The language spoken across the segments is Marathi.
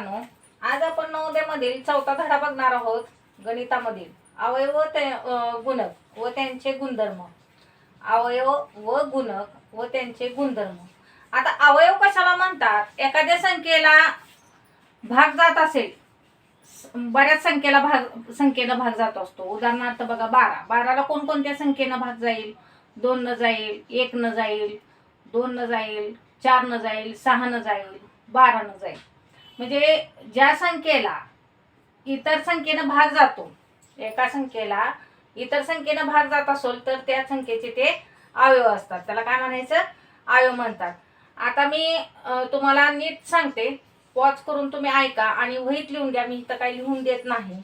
मित्रांनो आज आपण नवोदय मधील चौथा धडा बघणार आहोत गणितामधील. अवयव ते गुणक व त्यांचे गुणधर्म. अवयव व गुणक व त्यांचे गुणधर्म. आता अवयव कशाला म्हणतात? एखाद्या संख्येला भाग जात असेल बऱ्याच संख्येला भाग संख्येनं भाग जात असतो. उदाहरणार्थ बघा बारा. बाराला कोणकोणत्या संख्येनं भाग जाईल? दोन न जाईल एक न जाईल दोन न जाईल चार न जाईल सहा न जाईल बारा न जाईल. म्हणजे ज्या संख्येला इतर संख्येनं भाग जातो एका संख्येला इतर संख्येनं भाग जात असेल तर त्या संख्येचे ते अवयव असतात. त्याला काय म्हणायचं? अवयव म्हणतात. आता मी तुम्हाला नीट सांगते. पॉज करून तुम्ही ऐका आणि वहीत लिहून द्या मी इथं काही लिहून देत नाही.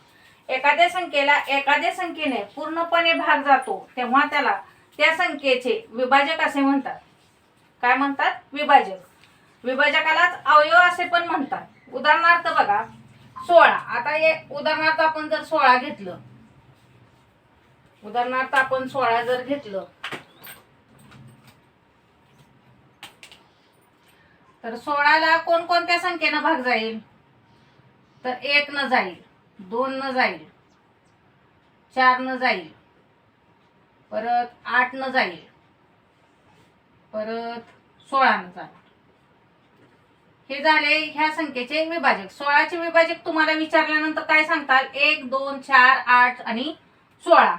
एखाद्या संख्येला एखाद्या संख्येने पूर्णपणे भाग जातो तेव्हा त्याला त्या संख्येचे विभाजक असे म्हणतात. काय म्हणतात? विभाजक. विभाजकालाच अवयव असे पण म्हणतात. उदाहरणार्थ बघा सोळा. आता हे उदाहरणार्थ आपण जर सोळा घेतलं उदाहरणार्थ आपण सोळा जर घेतलं तर सोळाला कोणकोणत्या संख्येनं भाग जाईल? तर एक न जाईल दोन न जाईल चार न जाईल परत आठ न जाईल परत सोळा न जाईल. हे झाले ह्या संख्येचे विभाजक. सोळाचे विभाजक तुम्हाला विचारल्यानंतर काय सांगतात एक दोन चार आठ आणि सोळा.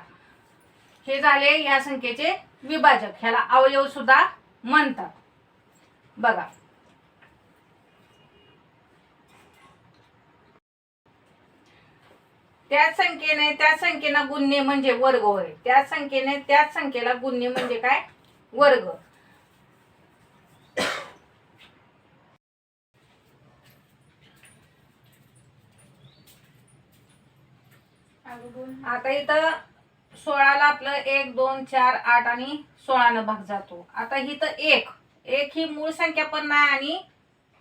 हे झाले ह्या संख्येचे विभाजक. ह्याला अवयव सुद्धा म्हणतात. बघा. त्याच संख्येने त्याच संख्येला गुन्हे म्हणजे वर्ग होय. त्याच संख्येने त्याच संख्येला गुन्हे म्हणजे काय? वर्ग. आता इथं सोळाला आपलं एक दोन चार आठ आणि सोळानं भाग जातो. आता इथं एक. एक ही मूळ संख्या पण नाही आणि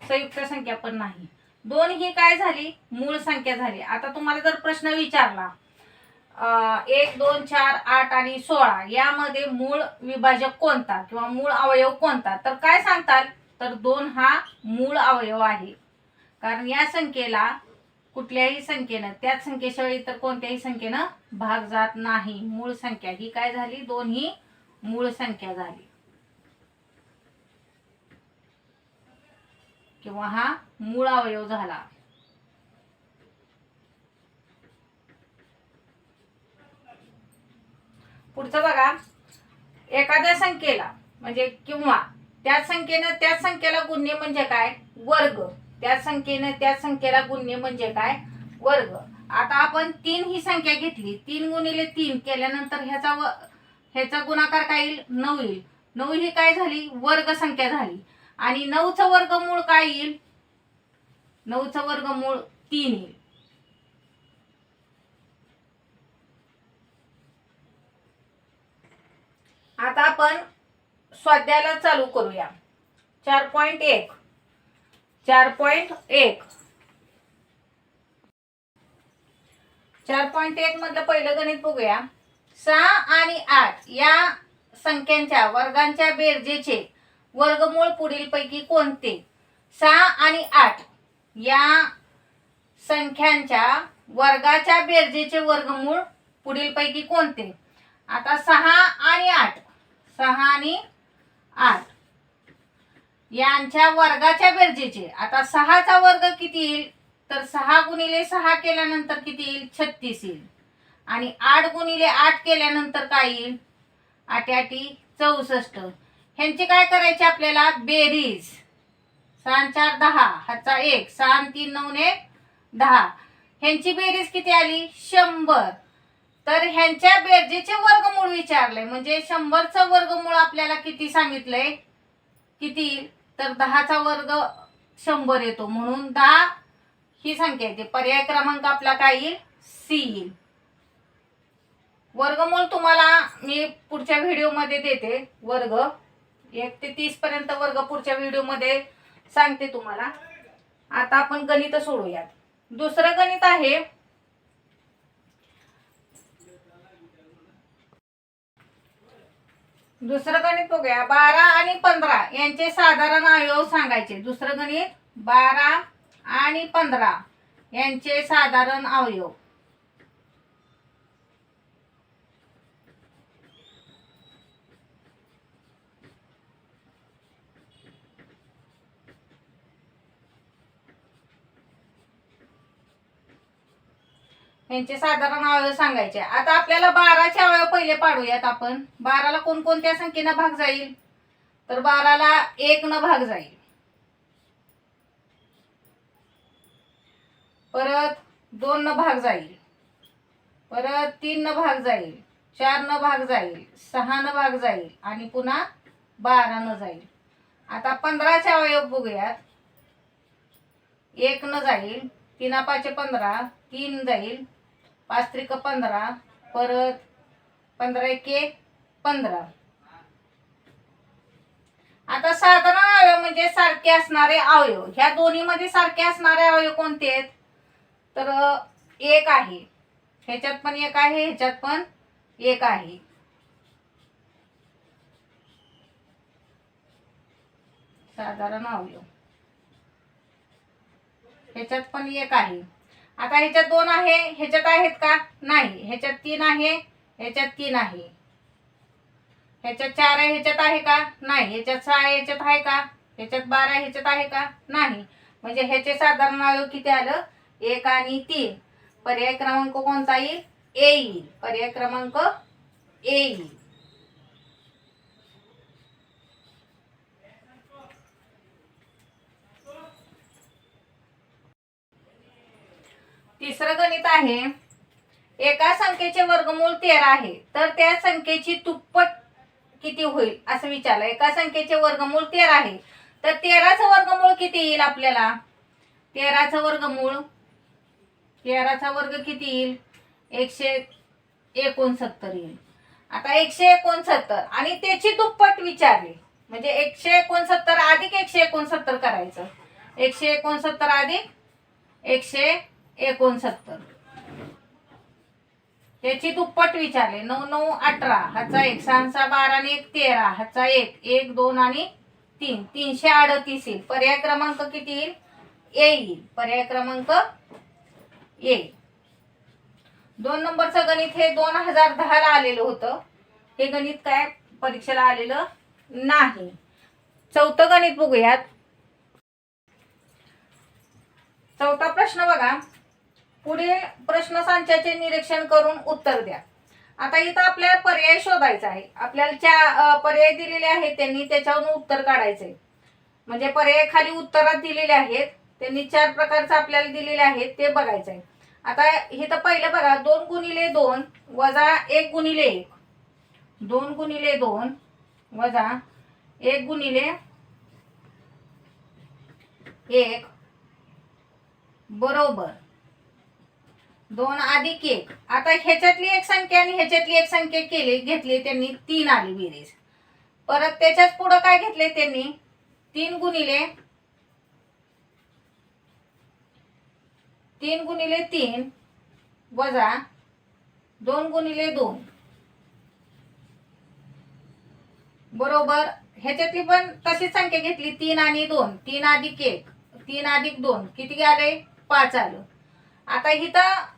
संयुक्त संख्या पण नाही. दोन ही काय झाली? मूळ संख्या झाली. आता तुम्हाला जर प्रश्न विचारला एक दोन चार आठ आणि सोळा यामध्ये मूळ विभाजक कोणता किंवा मूळ अवयव कोणता? तर काय सांगताल? तर दोन हा मूळ अवयव आहे. कारण या संख्येला कुठल्याही संख्येनं त्याच संख्येशिवाय इतर कोणत्याही संख्येनं भाग जात नाही. मूळ संख्या. ही काय झाली? दोन ही मूळ संख्या झाली. किंवा हा मूळ अवयव झाला. पुढचं बघा. एखाद्या संख्येला म्हणजे किंवा त्याच संख्येनं त्याच संख्येला गुणणे म्हणजे काय? वर्ग. त्या संख्येनं त्या संख्येला गुणणे म्हणजे काय? वर्ग. आता आपण तीन ही संख्या घेतली. तीन गुणिले तीन केल्यानंतर ह्याचा व ह्याचा गुणाकार काय येईल? नऊ येईल. नऊ ही काय झाली? वर्ग संख्या झाली. आणि नऊचं वर्गमूळ काय येईल? नऊचं वर्गमूळ तीन येईल. आता आपण स्वाध्यायाला चालू करूया. चार पॉइंट एक. चार पॉइंट एक. चार पॉइंट एक मधलं पहिलं गणित बघूया. सहा आणि आठ या संख्यांच्या वर्गांच्या बेरजेचे वर्गमूळ पुढीलपैकी कोणते? सहा आणि आठ या संख्यांच्या वर्गाच्या बेरजेचे वर्गमूळ पुढीलपैकी कोणते? आता सहा आणि आठ. सहा आणि आठ. यांच्या वर्गाच्या बेरजेचे आता सहाचा वर्ग किती येईल? तर सहा गुणिले सहा केल्यानंतर किती येईल? छत्तीस येईल. आणि आठ गुणिले आठ केल्यानंतर काय येईल? आट्याटी चौसष्ट. ह्यांची काय करायची आपल्याला? बेरीज. सहा चार दहा. हाचा एक. सहा तीन नऊ ने दहा. ह्यांची बेरीज किती आली? शंभर. तर ह्यांच्या बेरजेचे वर्गमूळ विचारले म्हणजे शंभरचं वर्गमूळ आपल्याला किती सांगितलंय? किती येईल? तर दहाचा वर्ग शंभर येतो. म्हणून दहा ही संख्या येते. पर्याय क्रमांक आपला काय येईल? सी येईल. वर्गमूल तुम्हाला मी पुढच्या व्हिडिओमध्ये देते. वर्ग. एक ते तीस पर्यंत वर्ग पुढच्या व्हिडिओमध्ये सांगते तुम्हाला. आता आपण गणित सोडूयात. दुसरं गणित आहे दुसरं गणित बघूया. बारा आणि पंधरा यांचे साधारण अवयव सांगायचे. दुसरं गणित बारा आणि पंधरा यांचे साधारण अवयव यांचे साधारण अवयव सांगायचे. आता आपल्याला बाराचे अवयव पहिले पाडूयात आपण. बाराला कोणकोणत्या संख्येनं भाग जाईल? तर बाराला एक न भाग जाईल. परत दोन न भाग जाईल. परत तीन न भाग जाईल. चार न भाग जाईल. सहा न भाग जाईल. आणि पुन्हा बारा न जाईल. आता पंधराचे अवयव बघूयात. एक न जाईल. तीना पाचे पंधरा. तीन जाईल. पाच त्रिक पंधरा परत पंधरा एक एक पंधरा. आता साधारण अवयव म्हणजे सारखे असणारे अवयव. ह्या दोन्हीमध्ये सारखे असणारे अवयव कोणते आहेत? तर एक आहे. ह्याच्यात पण एक आहे ह्याच्यात पण एक आहे. साधारण अवयव. ह्याच्यात पण एक आहे. आता ह्याच्यात दोन आहे ह्याच्यात आहेत का? नाही. ह्याच्यात तीन आहे ह्याच्यात तीन आहे. ह्याच्यात चार आहे ह्याच्यात आहे का? नाही. ह्याच्यात सहा आहे ह्याच्यात आहे का? ह्याच्यात बारा आहे ह्याच्यात आहे का? नाही. म्हणजे ह्याचे साधारण अवयव किती आलं? एक आणि तीन. पर्याय क्रमांक कोणता येईल? ए येईल. पर्याय क्रमांक ए येईल. तिसरं गणित आहे एका संख्येचे वर्गमूल तेरा आहे तर त्या संख्येची दुप्पट किती होईल असं विचारलं. एका संख्येचे वर्गमूळ तेरा आहे तर तेराचं वर्गमूळ किती येईल आपल्याला? तेराचं वर्गमूळ तेराचा वर्ग किती येईल? एकशे एकोणसत्तर येईल. आता एकशे एकोणसत्तर आणि त्याची दुप्पट विचारली. म्हणजे एकशे एकोणसत्तर अधिक एकशे एकोणसत्तर करायचं. एकशे एकोणसत्तर अधिक एकशे एकोणसत्तर. त्याची दुप्पट विचारले. नऊ नऊ अठरा. हाचा एक सहाचा बारा आणि एक तेरा. हाचा एक एक दोन आणि तीन. तीनशे अडतीस येईल. पर्याय क्रमांक किती येईल? येईल. पर्याय क्रमांक येईल दोन नंबरचं गणित हे दोन हजार दहाला आलेलं होतं. हे गणित काय? परीक्षेला आलेलं नाही. चौथं गणित बघूयात. चौथा प्रश्न बघा. पुढे प्रश्न संचाचे निरीक्षण करून उत्तर द्या. आता इथं आपल्याला पर्याय शोधायचा आहे. आपल्याला च्या पर्याय दिलेले आहेत त्यांनी त्याच्यावरून उत्तर काढायचंय. म्हणजे पर्याय खाली उत्तरात दिलेले आहेत त्यांनी चार प्रकारचं आपल्याला दिलेले आहेत ते बघायचं आहे आता तर पहिलं बघा दोन गुणिले दोन वजा एक गुणिले एक. दोन गुणिले दोन वजा एक गुणिले एक बरोबर. दोन अधिक एक आता ह्याच्यातली एक संख्या आणि ह्याच्यातली एक संख्या केली घेतली त्यांनी तीन आली बेरीज. परत त्याच्याच पुढं काय घेतले त्यांनी? तीन गुणिले तीन गुणिले तीन वजा दोन गुणिले दोन. बरोबर? ह्याच्यातली पण तशीच संख्या घेतली तीन आणि दोन. तीन अधिक एक तीन अधिक दोन. किती आले? पाच आलं. आता इथं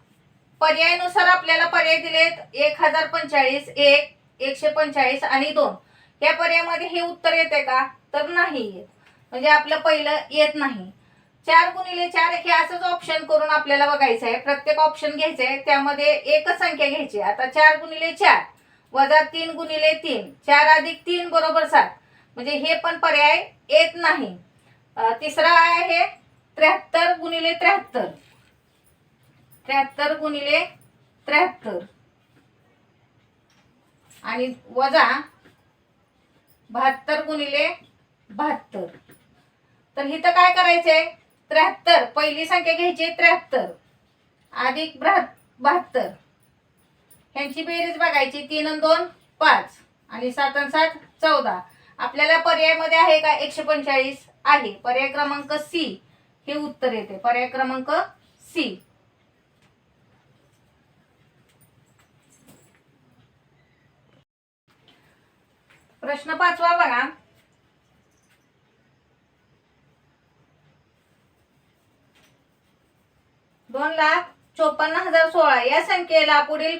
पर्यायानुसार आपल्याला पर्याय दिलेत. एक हजार पंचेचाळीस एक एकशे पंचेचाळीस आणि दोन. या पर्यायामध्ये हे उत्तर येते का? तर नाही येत. म्हणजे आपलं पहिलं येत नाही. चार गुणिले चार हे असंच ऑप्शन करून आपल्याला बघायचं आहे. प्रत्येक ऑप्शन घ्यायचं आहे त्यामध्ये एकच संख्या घ्यायची आता चार गुणिले चार वजा तीन गुणिले तीन. चार अधिक तीन बरोबर सात. म्हणजे हे पण पर्याय येत नाही. तिसरा आहे त्र्याहत्तर गुणिले त्र्याहत्तर. त्र्याहत्तर गुणिले त्र्याहत्तर. आणि वजा बहात्तर गुणिले बहात्तर. तर इथं काय करायचंय? त्र्याहत्तर. पहिली संख्या घ्यायची त्र्याहत्तर. अधिक बहात्तर. ह्यांची बेरीज बघायची. तीन आणि दोन पाच. आणि सात आणि सात चौदा. आपल्याला पर्यायमध्ये आहे का? एकशे पंचेचाळीस आहे. पर्याय क्रमांक सी. हे उत्तर येते. पर्याय क्रमांक सी. प्रश्न पाचवा बघा. दोन लाख चोपन्न हजार सोळा. या संख्येला पुढील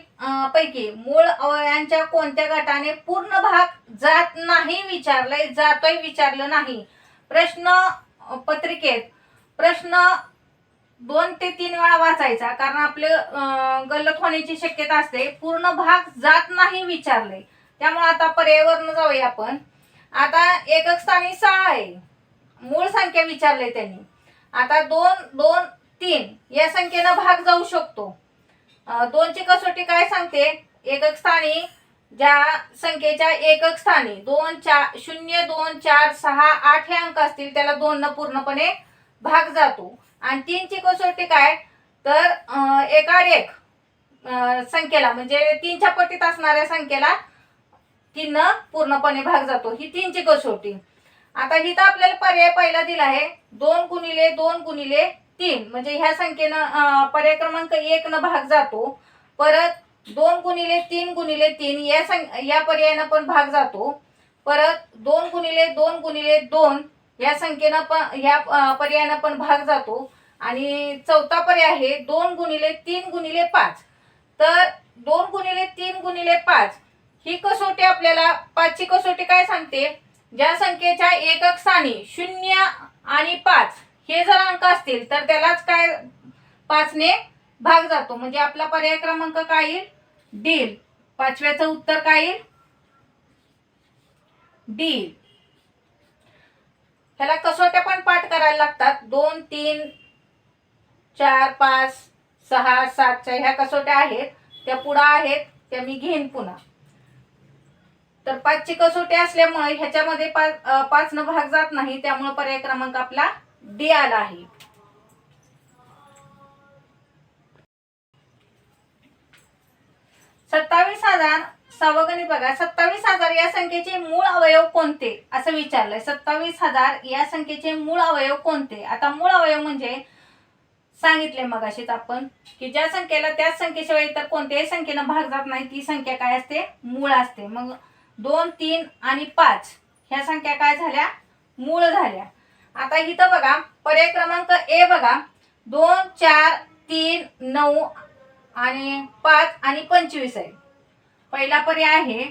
पैकी मूळ अवयांच्या कोणत्या गटाने पूर्ण भाग जात नाही विचारलाय? जातोय विचारलं नाही. प्रश्न पत्रिकेत. प्रश्न दोन ते तीन वेळा वाचायचा कारण आपले गल्लत होण्याची शक्यता असते. पूर्ण भाग जात नाही विचारले त्यामुळे आता पर्यावरण जाऊया आपण. आता एकक स्थानी सहा आहे. मूळ संख्या विचारले त्यांनी. आता दोन दोन तीन या संख्येनं भाग जाऊ शकतो. दोनची कसोटी काय सांगते? एकक स्थानी ज्या संख्येच्या एकक स्थानी दोन चार शून्य दोन चार सहा आठ हे अंक असतील त्याला दोन न पूर्णपणे भाग जातो. आणि तीनची कसोटी काय? तर एकाड एक संख्येला म्हणजे तीनच्या पटीत असणाऱ्या संख्येला तीन पूर्णपणे भाग जातो. ही तीनची कसोटी आता हिथं आपल्याला पर्याय पहिला दिला आहे. दोन गुणिले दोन गुणिले तीन. म्हणजे ह्या संख्येनं पर्याय क्रमांक एक न भाग जातो. परत दोन गुणिले तीन गुणिले तीन या सं या पर्यायानं पण भाग जातो. परत दोन गुणिले दोन गुणिले दोन या संख्येनं पण ह्या पर्यायानं पण भाग जातो. आणि चौथा पर्याय आहे दोन गुणिले तीन गुणिले पाच. तर दोन गुणिले तीन गुणिले पाच ही कसोटी आपल्याला पाचची कसोटी काय सांगते? ज्या संख्येच्या एकक स्थानी शून्य आणि पाच हे जर अंक असतील तर त्यालाच काय पाचने भाग जातो. म्हणजे आपला पर्याय क्रमांक काय येईल? डील पाचव्याचं उत्तर काय येईल? डी ह्याला कसोट्या पण पाठ करायला लागतात. दोन तीन चार पाच सहा सातच्या ह्या कसोट्या आहेत. त्या पुढं आहेत त्या मी घेईन पुन्हा. तर पाचची कसोटी असल्यामुळे ह्याच्यामध्ये पाच पाच न भाग जात नाही त्यामुळे पर्याय क्रमांक आपला डी आला आहे. सत्तावीस हजार सावगणित बघा सत्तावीस हजार या संख्येचे मूळ अवयव कोणते? असं विचारलंय. सत्तावीस हजार या संख्येचे मूळ अवयव कोणते? आता मूळ अवयव म्हणजे सांगितले मगाशीच आपण की ज्या संख्येला त्याच संख्येशिवाय इतर कोणत्याही संख्येनं भाग जात नाही ती संख्या काय असते? मूळ असते. मग दोन तीन आणि पाच. ह्या संख्या काय झाल्या? मूळ झाल्या. आता इथं बघा पर्याय क्रमांक ए बघा. दोन चार तीन नऊ आणि पाच आणि पंचवीस आहे. पहिला पर्याय आहे.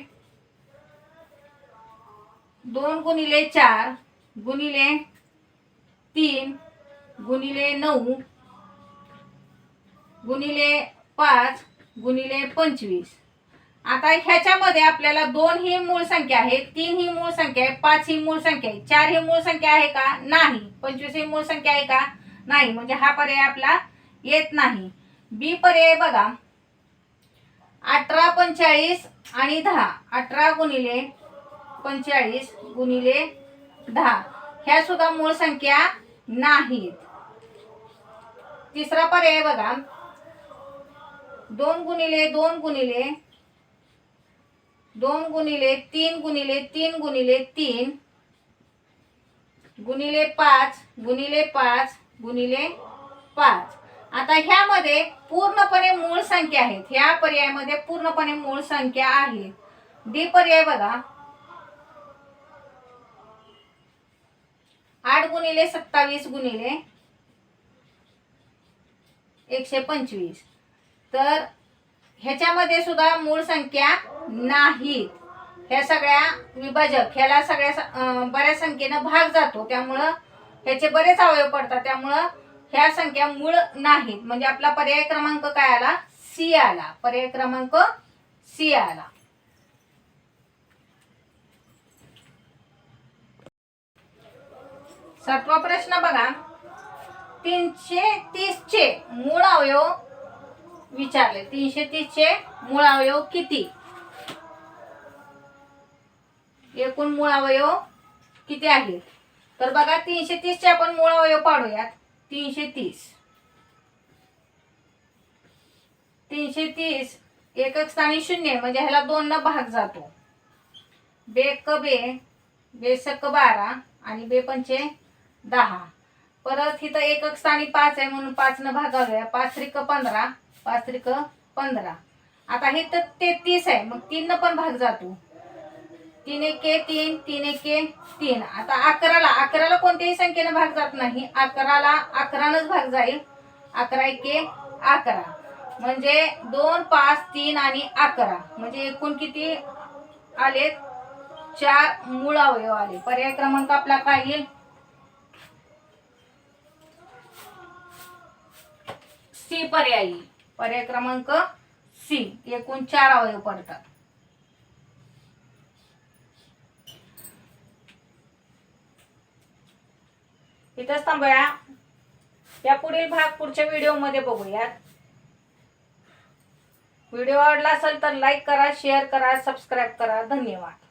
दोन गुणिले चार गुणिले तीन गुणिले नऊ गुणिले पाच गुणिले पंचवीस. आता ह्याच्यामध्ये आपल्याला दोन ही मूळ संख्या आहे तीन ही मूळ संख्या आहे पाच ही मूळ संख्या आहे. चार ही मूळ संख्या आहे का? नाही. पंचवीस ही मूळ संख्या आहे का? नाही. म्हणजे हा पर्याय आपला येत नाही. बी पर्याय बघा. अठरा पंचेचाळीस आणि दहा. अठरा गुणिले पंचेचाळीस गुणिले दहा. ह्या सुद्धा मूळ संख्या नाहीत. तिसरा पर्याय बघा. दोन गुणिले दोन गुणिले दोन गुणिले तीन गुणिले तीन गुणिले तीन. गुणिले पाच गुणिले पाच गुणिले पाच. आता ह्यामध्ये पूर्णपणे मूळ संख्या आहेत. ह्या पर्यायामध्ये पूर्णपणे मूळ संख्या आहेत डी पर्याय बघा. आठ गुणिले सत्तावीस गुणिले एकशे पंचवीस. तर ह्याच्यामध्ये सुद्धा मूळ संख्या नाहीत. ह्या सगळ्या विभाजक ह्याला सगळ्या बऱ्याच संख्येनं भाग जातो. त्यामुळं ह्याचे बरेच अवयव पडतात. त्यामुळं ह्या संख्या मूळ नाहीत. म्हणजे आपला पर्याय क्रमांक काय आला? सी आला. पर्याय क्रमांक सी आला. सातवा प्रश्न बघा. तीनशे तीस चे मूळ अवयव विचारले. तीनशे तीस चे मूळ अवयव किती? एकूण मूळ अवयव किती आहेत तर बघा तीनशे तीसचे आपण मूळ अवयव पाडूयात. तीनशे तीस तीनशे तीस एकक स्थानी शून्य म्हणजे ह्याला दोन न भाग जातो. बेक बे बेसक बारा आणि बे पंचे दहा. परत इथं एकक स्थानी पाच आहे म्हणून पाच न भागावूया पाच त्रिक पंधरा पाच त्रिक पंधरा. आता हे तर तेहतीस आहे मग तीन न पण भाग जातो. तीन एके तीन तीन एके तीन. आता अकराला अकराला कोणत्याही संख्येनं भाग जात नाही. अकराला अकरानच भाग जाईल. अकरा एके अकरा. म्हणजे दोन पाच तीन आणि अकरा. म्हणजे एकूण किती आले चार मूळ अवयव आले. पर्याय क्रमांक आपला काय येईल? सी पर्याय. पर्याय क्रमांक सी. एकूण चार अवयव पडतात. इथंच थांबूया. या पुढील भाग पुढच्या व्हिडिओमध्ये बघूयात. व्हिडिओ आवडला असेल तर लाईक करा शेअर करा सबस्क्राईब करा. धन्यवाद.